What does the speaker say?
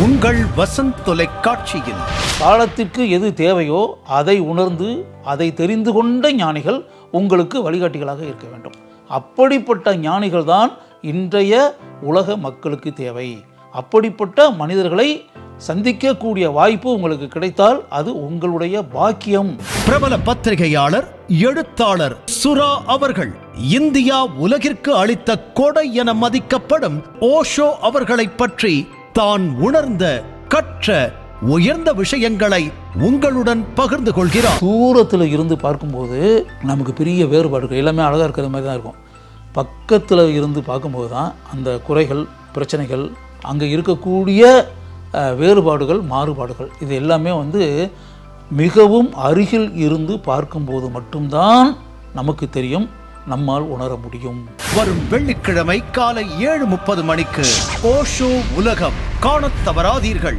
உங்கள் வசந்த் தொலைக்காட்சியில். காலத்திற்கு எது தேவையோ அதை உணர்ந்து அதை தெரிந்து கொண்ட ஞானிகள் உங்களுக்கு வழிகாட்டிகளாக இருக்க வேண்டும். அப்படிப்பட்ட ஞானிகள் தான் இன்றைய உலக மக்களுக்கு தேவை. அப்படிப்பட்ட மனிதர்களை சந்திக்கக்கூடிய வாய்ப்பு உங்களுக்கு கிடைத்தால் அது உங்களுடைய பாக்கியம். பிரபல பத்திரிகையாளர் எழுத்தாளர் சுரா அவர்கள் இந்தியா உலகிற்கு அளித்த கொடை என மதிக்கப்படும் ஓஷோ அவர்களைப் பற்றி தான் உணர்ந்த கற்ற உயர்ந்த விஷயங்களை உங்களுடன் பகிர்ந்து கொள்கிறார். தூரத்தில் இருந்து பார்க்கும்போது நமக்கு பெரிய வேறுபாடுகள் எல்லாமே அழகாக இருக்கிற மாதிரி தான் இருக்கும். பக்கத்தில் இருந்து பார்க்கும்போது தான் அந்த குறைகள் பிரச்சனைகள் அங்கே இருக்கக்கூடிய வேறுபாடுகள் மாறுபாடுகள் இது எல்லாமே வந்து மிகவும் அருகில் இருந்து பார்க்கும்போது மட்டும்தான் நமக்கு தெரியும். நம்மால் உணர முடியும். வரும் வெள்ளிக்கிழமை காலை ஏழு முப்பது மணிக்கு ஓஷோ உலகம். காணத் தவறாதீர்கள்.